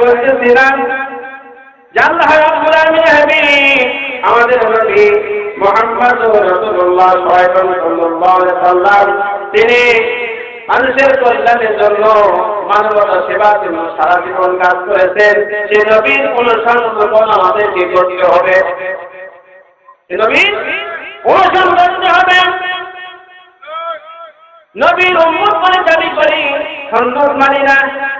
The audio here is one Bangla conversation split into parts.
বলতেছিলাম আমাদের তিনি মানুষের কল্যাণের জন্য মানবতা সেবার জন্য সারা জীবন কাজ করেছেন। সে নবীর আমাদেরকে করতে হবে। নবীর করতে হবে। নবীর বলে দাবি করি মানি না।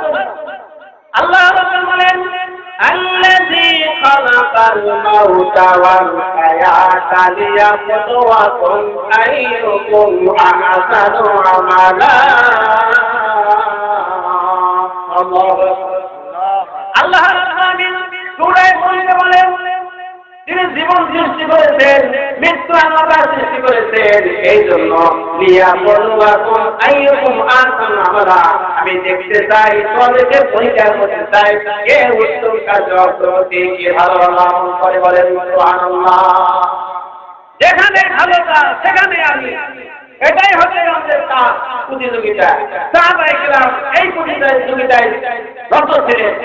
الموت والحياة ليبلوكم أيكم أحسن عملا الله الله الله الله তিনি জীবন সৃষ্টি করেছেন, মৃত্যু আল্লাহ সৃষ্টি করেছেন এই জন্য আমি দেখতে চাই তোমাদেরকে পরীক্ষা করতে চাই, কে উত্তম কাজ কে ভালো করে বলেন যেখানে ভালো কাজ, সেখানে আমি। এটাই হচ্ছে আমাদের কাজ, প্রতিযোগিতা। এই প্রতিযোগিতায় রত ছিলেন।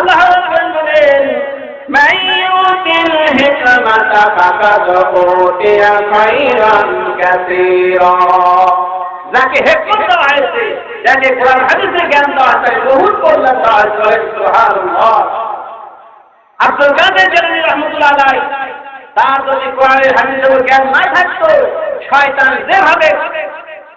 আল্লাহ বলেন মাইয়ুতিল হিকমাতা ফাকাদ উতিয়া খাইরান কাসীরা। যাকে হিকমত দেওয়া হয়েছে, যাকে কোরআন হাদিসের জ্ঞান দেওয়া হয়েছে বহুত কল্যাণ দেওয়া হয়েছে সুবহানাল্লাহ। আব্দুল কাদের জেলানি রহমতুল্লাহ আলাই তার যদি কোরআনের হাদিসের জ্ঞান না থাকতো, শয়তান যেভাবে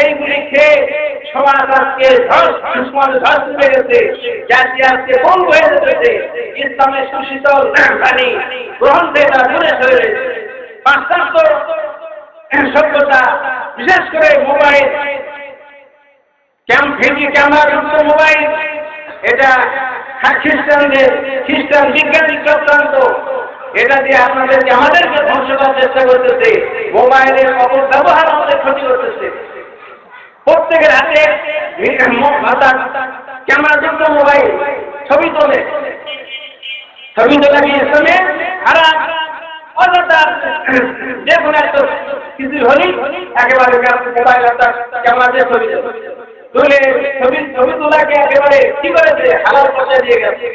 এইগুলি খেয়ে সমাজ আজকে ধস হয়ে গেছে জাতি আজকে বন্ধ হয়ে যেতেছে ইসলামের সুশীতল পানি গ্রহণ থেকে দূরে সরে রয়েছে। পাশ্চাত্য সভ্যতা, বিশেষ করে মোবাইল ক্যাম ফিজি ক্যামেরা মোবাইল, এটা খ্রিস্টানদের, খ্রিস্টান বিজ্ঞানী চক্রান্ত। এটা দিয়ে আপনাদেরকে আমাদেরকে ধ্বংস করার চেষ্টা করতেছে। মোবাইলের অপব্যবহার আমাদের ক্ষতি করতেছে প্রত্যেকের হাতে ক্যামেরা যুক্ত মোবাইল, ছবি তোলে। ছবি তোলা কি ইসলামে হারাম অযথা যে কোনো একটা কিছু হলেই একেবারে মোবাইল একটা ক্যামেরা দিয়ে ছবি তুলে। ছবি ছবি তোলাকে একেবারে কি করেছে হালাল পর্যায়ে দিয়ে গেছে?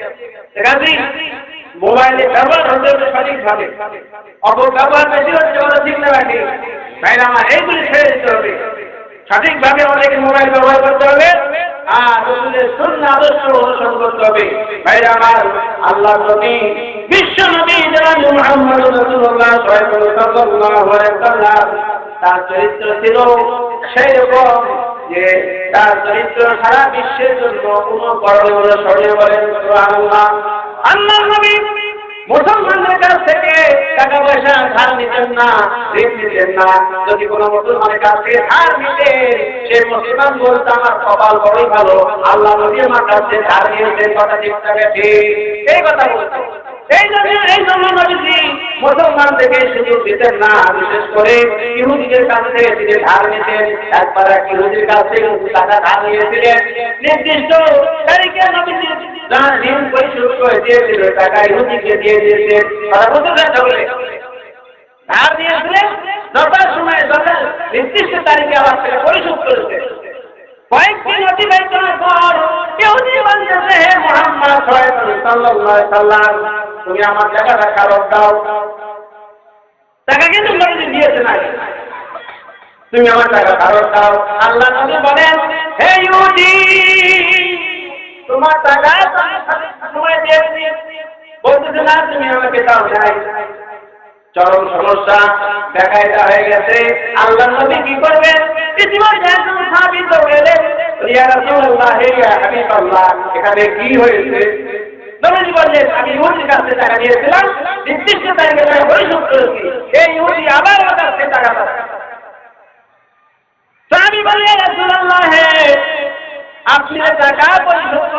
কাজী মোবাইলে ব্যবহার হতে হবে সঠিকভাবে অপব্যবহার বেশি হচ্ছে ওরা ঠিক না রাখে আমার এইগুলি ছেড়ে দিতে হবে। সঠিকভাবে অনেকে মোবাইল ব্যবহার করতে হবে আর রসুলের শূন্য আদর্শ অনুসরণ করতে হবে। ভাই আমার আল্লাহ নবী, বিশ্ব নবী তার চরিত্র ছিল সেই রকম যে তার চরিত্র সারা বিশ্বের জন্য কোন করণীয় স্মরণীয় বলেন আল্লাহ নবী মুসলমানদের কাছ থেকে টাকা পয়সা ধার নিতেন না, ঋণ নিতেন না। যদি কোনো মুসলমানের কাছ থেকে ধার নিতেন, সে মুসলমান বলতে, আমার কপাল বড়ই ভালো। আল্লাহ নবী আমার কাছে ধার নিয়েছেন, কথা থাকে ঠিক। এই কথা বলছে এই জন্য এই জন্য নবীজি মুসলমান থেকে সুযোগ দিতেন না। বিশেষ করে ইহুদিদের কাছ থেকে তিনি ধার নিতেন। একবার এক ইহুদির কাছ থেকে টাকা ধার নিয়েছিলেন। নির্দিষ্ট তারিখে নবীজি যারা দিন পরিশোধ করে দিয়েছিল টাকা ইহুদিকে দিয়ে দিয়েছে তারা পারছে বলে ধার দিয়েছিলেন যথা সময়, যথা নির্দিষ্ট তারিখে আবার সেটা পরিশোধ করেছে। তুমি আমার টাকা কিন্তু কারণ দাও। আল্লাহ বলেন, হে ইহুদি তোমার টাকা সময় দিয়েছি। বলতেছে, না, তুমি আমাকে দাও নাই চরম সমস্যা দেখা এটা হয়ে গেছে। আল্লাহ নবী কি করবেন? সাবিত গেলেন এখানে কি হয়েছে? আমি টাকা পরিশোধ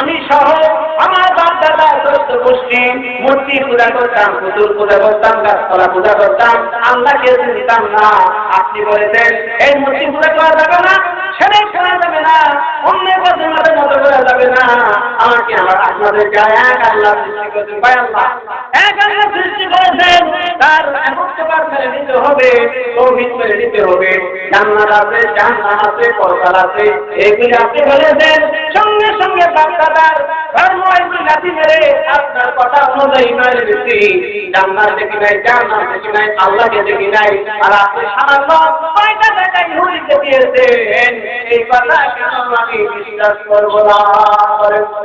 আমি সহ আমার বাপ দাদা দোস্ত গোষ্ঠী, মূর্তি পূজা করতাম, পুতুল পূজা করতাম গাছপালা পূজা করতাম। আমরা কেউ নিতাম না, আপনি বলেছেন, এই মূর্তি পূজা করা যাবে না সেটাই করা যাবে না অন্য পছন্দের মতো করা যাবে না। আমাকে আমার আপনাদের গায়ে এক আল্লাহ সৃষ্টি করেছেন ভাই আল্লাহ এক আল্লাহ সৃষ্টি করেছেন তার একত্রবার মেরে নিতে হবে তৌহিদ মেরে নিতে হবে জান্নাত আছে জাহান্নাম সঙ্গে সঙ্গে ধর্ম আল্লাহকে দেখি নাই আর আপনি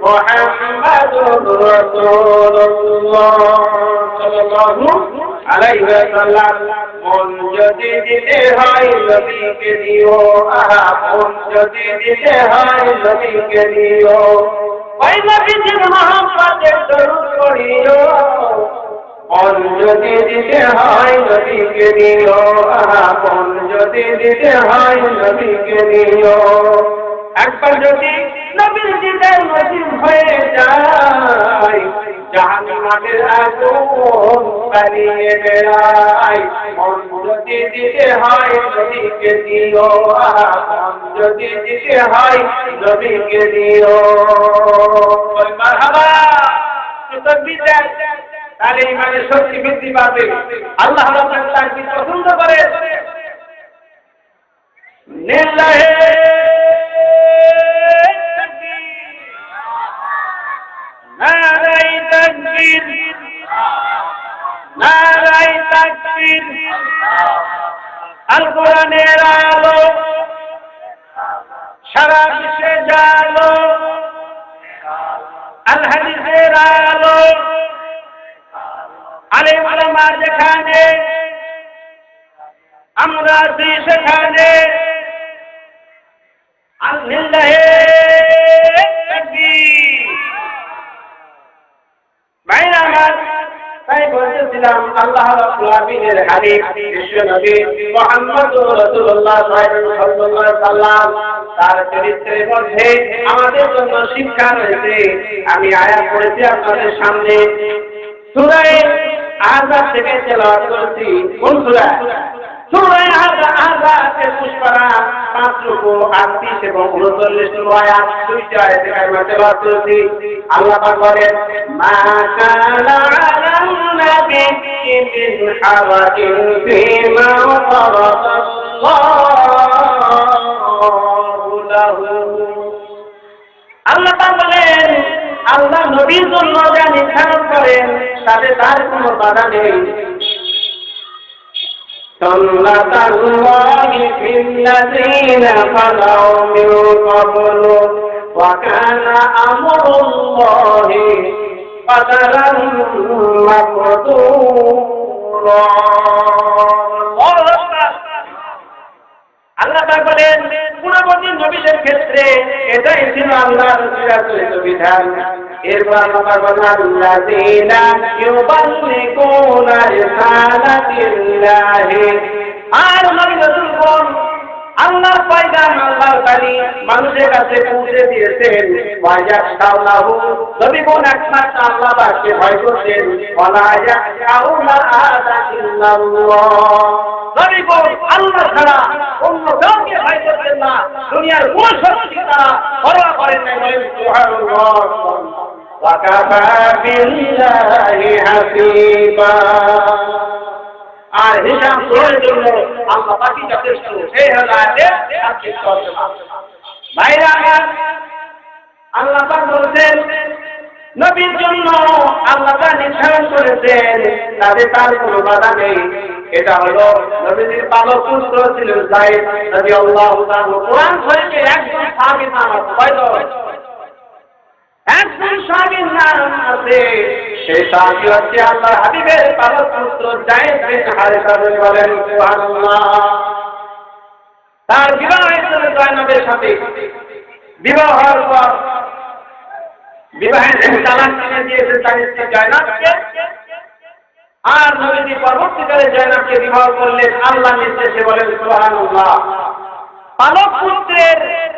লা ইলাহা ইল্লাল্লাহু মুহাম্মাদুর রাসূলুল্লাহ সাল্লাল্লাহু আলাইহি মন যদি দিতে হয় নবীকে দিও আহা মন যদি দিতে হয় নবীকে দিও ওই নবীজির মোহাম্মদের দরুদ পড়িও মন যদি দিতে হয় নবীকে দিও আহা মন যদি দিতে হয় নবীকে দিও একবার যদি নবীর দিদার নসিব হয়ে যায় যদি দিতে হয় নবীকে দিও তাহলে ইমানের শক্তি বৃদ্ধি পাবে। আল্লাহ তাকবীর পছন্দ করে? তাকবীর। নারাই তাকবীর। আল কোরআনের আলো সারা বিশ্বে জালো। আল হাদিসের আলো আলেম আলমা যেখানে, আমরা আছি সেখানে। বলতেছিলাম আল্লাহ রাব্বুল আলামিনের হাবিব তার চরিত্রের মধ্যে আমাদের জন্য শিক্ষা রয়েছে। আমি আয়াত পড়েছি আপনাদের সামনে। সূরায়ে আযাব থেকে তেলাওয়াত করেছি। কোন সূরা সূরায়ে আযাব একুশ পারা পাঁচ রুকু আটত্রিশ এবং উনচল্লিশ আয়াত। দুইটা আয়াতে তেলাওয়াত করেছি। আল্লাহ বলেন, মা কানা আলান নাবি মিন হারাজিন ফীমা ফারাদাল্লাহু লাহু আল্লাহ পাক বলেন আল্লাহ নবীর জন্য যা নির্ধারণ করেন তাতে তার কোনো বাধা নেই سنة الله في الذين خلوا من قبل وكان أمر الله قدرا مقدورا আল্লাহ তাআলা বলেন পূর্ববর্তী নবীদের ক্ষেত্রে এটাই ছিল আল্লাহর চিরাচরিত বিধান এরপর আল্লাহ তাআলা বলেন আল্লাযীনা ইউবাল্লিগুনা রিসালাতিল্লাহি আর নবী রাসূলগণ আল্লাহর পয়গাম, আল্লাহর বাণী মানুষের কাছে পৌঁছে দিয়েছেন। ওয়াজা সাল্লাহু নবীগণ একমাত্র আল্লাহ পাককে ভয় করতেন। ওয়ালা ইয়াকাউনা আদা ইল্লাল্লাহ। নবীগণ আল্লাহ ছাড়া অন্য কাউকে ভয় করতেন না। দুনিয়ার কোন শক্তি তারা করেন না বলেন সুবহানাল্লাহ। আর হিসাব করার জন্য আল্লাহ পাকি যথেষ্ট, সেই তর্জমা ভাইরা, আল্লাহ বলছেন, নবীর জন্য আল্লাহ নির্ধারণ করেছেন, তাদের তার কোনো বাধা নেই। এটা হলো নবীজির পালক পুত্র ছিল জাইদ রাদিয়াল্লাহু তাআলা। কোরআন শরীফে একজন কয়জন তার বিবাহ হয়েছিল পর বিবাহের আর নবীজি পরবর্তীকালে জয়নাবকে বিবাহ করলেন আল্লাহ নির্দেশে বলেন, সুবহানাল্লাহ। পালক পুত্রের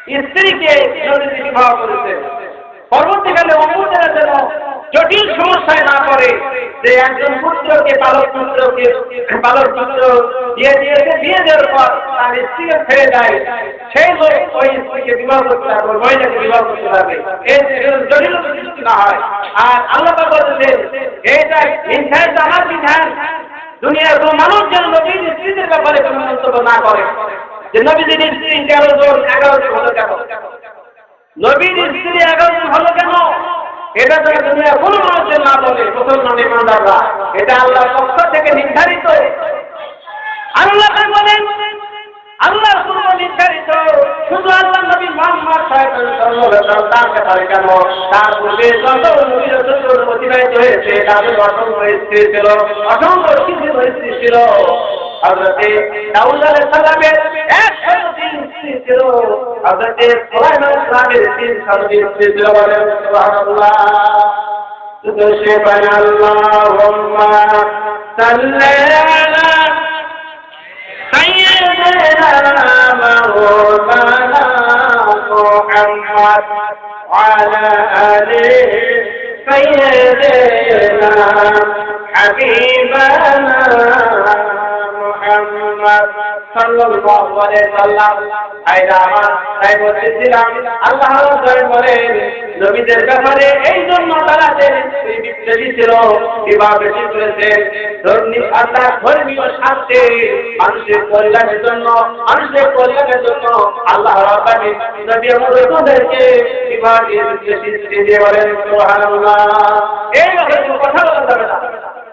স্ত্রীকে নবীজি বিবাহ করেছেন। পরবর্তীকালে অমুকেরা যেন জটিল সমস্যায় না পড়ে, যে একজন পুত্রকে পালক পুত্রকে পালক পুত্র দিয়ে দিয়েছে, বিয়ে দেওয়ার পর তার স্ত্রীকে ছেড়ে দেয়। সেই লোক ওই স্ত্রীকে বিবাহ করতে হবে মহিলাকে বিবাহ করতে হবে এই জটিল সৃষ্টি না হয়। আর আল্লাহ বলতেছেন এইটা হিংসায় আমার বিধান দুনিয়ার কোন মানুষ যেন নবীর স্ত্রীদের ব্যাপারে কোনো মন্তব্য না করে। যে নবীজির স্ত্রী তেরো জন, এগারো জন, হলো কেন নবীর স্ত্রী এগারো হলো কেন? এটা তো দুনিয়া কোনো মানুষের না বলে মুসলমান ইমানদাররা। এটা আল্লাহর পক্ষ থেকে নির্ধারিত। আল্লাহ বলেন আল্লাহ নির্ধারিত। শুধু আল্লাহ নবী মোহাম্মদ তার কেন? তার পূর্বে যত নবী রসুল অতিবাহিত হয়েছে, তাদের অসংখ্য স্ত্রী ছিল, অসংখ্য স্ত্রী ছিল। হযরতে দাউদ আলাইহিস সালামের 103 স্ত্রী ছিল হযরতে সুলাইমান সালামের 300 স্ত্রী ছিল বলেন সুবহানাল্লাহ سبحان اللهم صل على سيدنا مولانا محمد وعلى آله سيدنا حبيبنا মুহাম্মদ সাল্লাল্লাহু আলাইহি সাল্লাম। আইরা আমার তাই বলতেছিলাম, আল্লাহ তাআলা বলেন নবীদের ব্যাপারে এই জন্য তারা যে বিপ্লবী ছিল, বিবাহ বেশি করেছে, ধর্মী আল্লাহ ধর্মীয় স্বার্থে মানুষের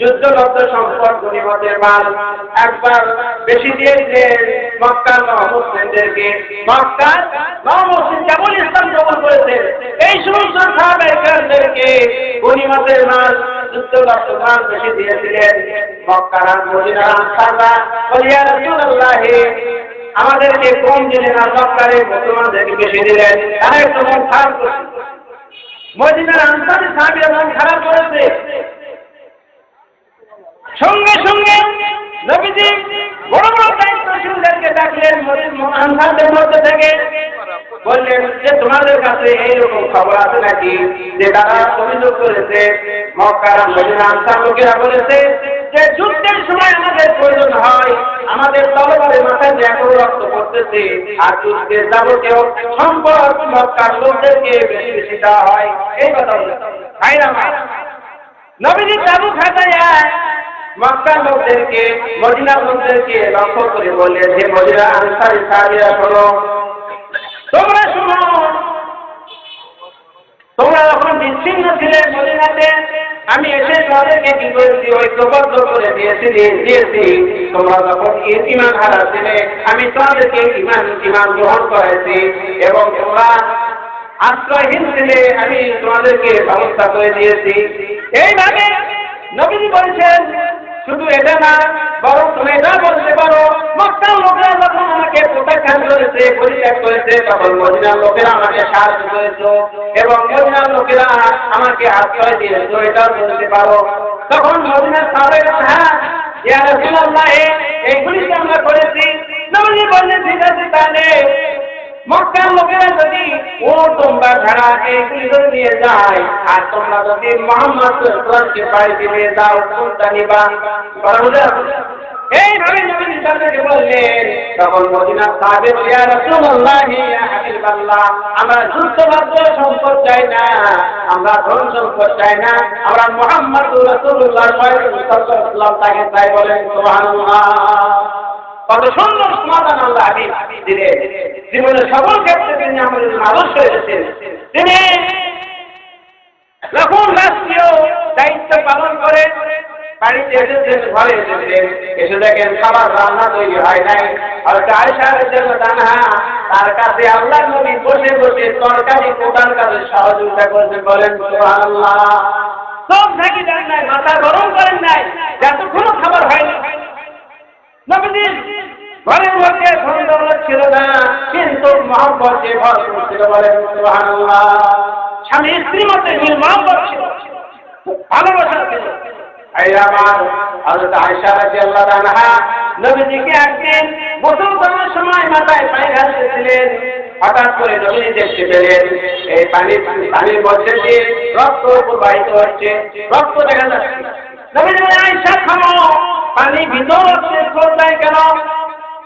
যুদ্ধলব্ধ সম্পদ গরিবদের মাল। একবার বেশি দিয়ে দিলেন মক্কার মুসলিমদেরকে মক্কার মুসলিম কেমন ইসলাম এই সমস্ত মাল বেশি আমাদেরকে কম দিলেন আর মক্কারে মুসলমানদেরকে বেশি দিলেন তারা একটু খারাপ করছে। মদিনার খারাপ করেছে। সঙ্গে সঙ্গে নবীজি বড় বড় দায়িত্বশীলদেরকে ডাকলেন আনসারদের মধ্যে থেকে। বললেন যে তোমাদের কাছে এইরকম খবর আছে নাকি? যে তারা অভিযোগ করেছে, মক্কার মদিনা আনসার লোকেরা বলেছে যে যুদ্ধের সময় আমাদের প্রয়োজন হয়, আমাদের তলবারের মাথায় যে এখন রক্ত করতেছে আর যুদ্ধের যাবতীয় সম্পদ মক্কার লোকদেরকে বেশি বেশি দেওয়া হয়। এই কথা আমার নবীজি তাবু খাতায় মক্কার লোকদেরকে, মদিনার লোকদেরকে লক্ষ্য করে বললেন হে মদিনা আনসারি সাহাবিরা শোনো তোমরা শোনো। তোমরা যখন বিচ্ছিন্ন ছিলে মদিনাতে, আমি এসে তোমাদেরকে কি করেছি? ঐক্যবদ্ধ করে দিয়েছি দিয়েছি। তোমরা যখন ইমান হারা ছিলে, আমি তোমাদেরকে ইমান ইমান গ্রহণ করেছি এবং তোমরা আশ্রয়হীন ছিলে, আমি তোমাদেরকে ব্যবস্থা করে দিয়েছি। এইভাবে নবীজি বলছেন শুধু এটা না, বরং তুমি এটা বলতে পারো, মক্কার লোকেরা যখন আমাকে প্রত্যাখ্যান করেছে, পরিত্যাগ করেছে, তখন মদিনার লোকেরা আমাকে সাহায্য করেছে এবং মদিনার লোকেরা আমাকে আশ্রয় দিয়েছে। এটা বলতে পারো। তখন মদিনার সাহেব হ্যাঁ এইগুলি আমরা করেছি। বললেন, ঠিক আছে, তাহলে মক্কার লোকেরা যদি, ও, তোমরা ছাড়া ধরে নিয়ে যায়, আর তোমরা যদি মোহাম্মদ কোরআনকে বাড়িতে নিয়ে যাও ইয়া হাবিবাল্লাহ আমরা যুদ্ধবাদ্য সম্পদ চাই না, আমরা সম্পদ চাই না, আমরা তাকে চাই বলেন কত সুন্দর সমাধান আল্লাহ জীবনের সকল ক্ষেত্রে তিনি আমাদের আদর্শ তিনি রাষ্ট্রীয় দায়িত্ব পালন করে বাড়িতে এসেছেন, ঘরে এসেছেন। এসে দেখেন খাবার রান্না তৈরি হয় নাই। তার কাছে আল্লাহ সহযোগিতা সব মাথা গরম নাই। খাবার নবীজি ঘরের মধ্যে ধন ছিল না কিন্তু মহব্বতে ভরপুর ছিল সুবহানাল্লাহ। স্বামী স্ত্রীর মধ্যে মিল মহব্বত ছিল। ভালোবাসা ছিল সময় মাথায় পানি ঢালতেছিলেন করে এই পানি হচ্ছে বলে পানি ভিতর কেন?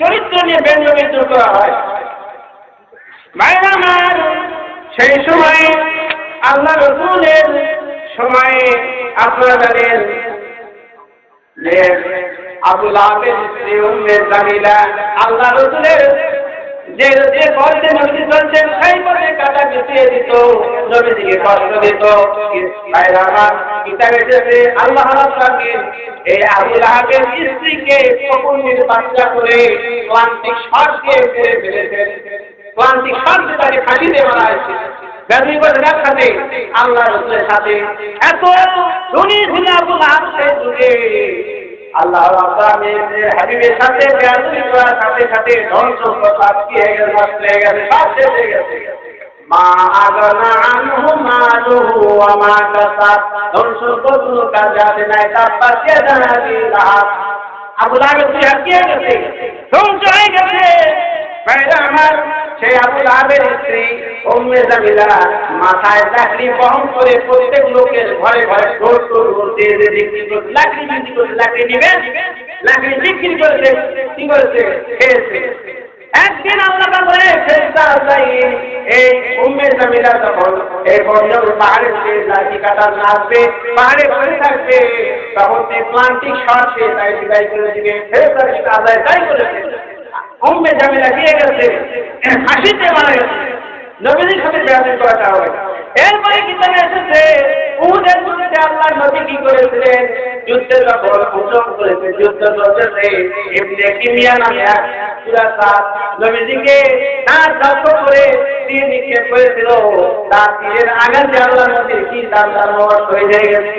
চরিত্র নিয়ে ব্যঞ্জ বিদ্রোহ করা হয়। ভাই আমার সেই সময় আল্লাহ রসুলের সময়ে আপনারা জানেন আবুল আবেদ আল্লাহ রসুলের যে যে পথে নবী চলছেন সেই পথে কাটা মিশিয়ে দিত কষ্ট দিত। আল্লাহ এই স্ত্রীকে বাচ্চা করে ক্লান্তিক শ্বাসকে ফেলে ফেলেছেন। শ্বাসকে তাকে মারা হয়েছে। সাথে আল্লাহ রসুলের সাথে এত ধনী ছিল আবুল আহাব যুগে আল্লাহ হাবিবের সাথে সাথে সাথে সম্পদ আটকিয়ে গেছে নষ্ট হয়ে গেছে সব শেষ হয়ে গেছে। মা আগনা আনহু মালুহু ওয়া মা কাসাব সম্পদ কোনো কাজে আসে নাই, তার পাশে দাঁড়াবি আবুল গেছে ধ্বংস হয়ে গেছে। আমার, সেই আবুল আহাবের স্ত্রী, উম্মে জামিলা, মাথায় চাকরি বহন করে প্রত্যেক লোকের ঘরে ঘরে করতে যে বিক্রি করতে লাকড়ি বিক্রি করতে লাকড়ি নিবেন লাকড়ি বিক্রি করেছে, কি করেছে? খেয়েছে। একদিন আল্লাহ বলে এই উম্মে জামিলা এই পাহাড়ে সে লাঠি কাটা নাচবে পাহাড়ে থাকবে, তখন সে প্লান্টিক শট সে তাই করে দিবে। ফেরেশতা আদায় তাই করেছে। উম্মে জামিলা দিয়ে গেছে হাসিতে মারা গেছে। নবীজির সাথে করাটা হবে এরপরে কিতাবে এসেছে? উহুদের যুদ্ধে আল্লাহর নবী কি করেছিলেন? যুদ্ধের করেছে যুদ্ধ এমনি নামে নবীজিকে তার দক্ষ করে তীর নিক্ষেপ করেছিল। তার তীরের আঘাতে আল্লাহ কি তার তার হয়ে যায় গেছে।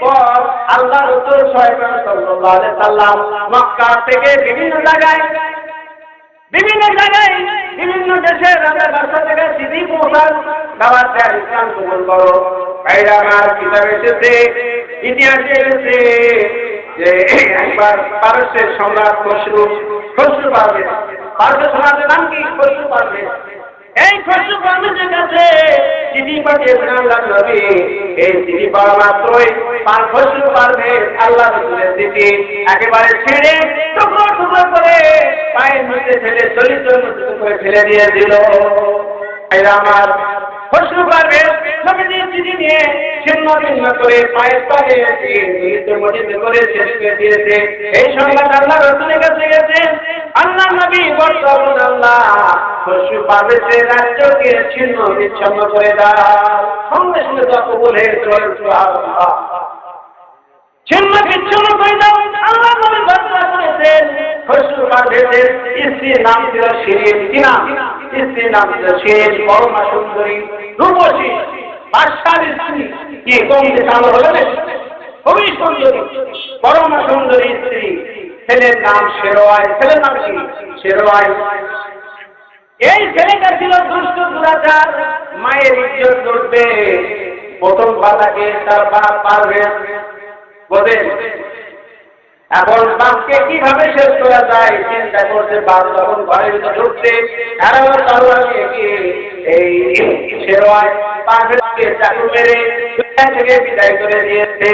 পর আল্লাহ রসুল সাল্লাম মক্কা থেকে বিভিন্ন জায়গায় বিভিন্ন জায়গায়, বিভিন্ন দেশে রাজার বাসা যে একবার পারস্যের সম্রাট খসরু খসরু পারবে। পারস্যের সম্রাটের নাম কি? খসরু পারবে। এই খসরু পারভেজের কাছে চিঠি পাঠিয়েছেন আল্লাহ নবী এই চিঠি পাওয়া মাত্রই পার খসরু পারবে আল্লাহ রসুলের চিঠি। একেবারে ছেড়ে টুকরো টুকরো করে পায়ের মধ্যে ফেলে চলিত করে ফেলে দিয়ে দিল। এরা আমার খসরু পারভেজ নবীজির চিঠি নিয়ে ছিন্ন ভিন্ন করে পায়ের পায়ে করে শেষ দিয়েছে। এই সংবাদ আল্লাহ রসুলের কাছে গেছে। আল্লাহ নবী বর্তমান আল্লাহ খসরু পারভেজের রাজ্যকে ছিন্ন বিচ্ছন্ন করে দাও। সঙ্গে সঙ্গে হয়ে চলে ছিন্ন বিচ্ছন্ন করে দাও। আল্লাহ নবী ঘোষণা করেছেন খসরু পারভেজের স্ত্রীর নাম ছিল নাম? স্ত্রীর নাম ছিল পরমা সুন্দরী। রূপসী সুন্দরী স্ত্রী। ছেলের নাম শেরোয়াই ছেলের নাম কি? শেরোয়াই এই ছেলেটা ছিল দুষ্ট, দুরাচার, মায়ের ইজ্জত করবে প্রথম পাতাকে তার বাপ পারবে বোঝেন এখন বাপকে কীভাবে শেষ করা যায় চিন্তা করতে বাপ যখন ঘরের ভিতরে ঢুকছে এই শেরোয়ায় পারভেজকে চাকু মেরে থেকে বিদায় করে দিয়েছে।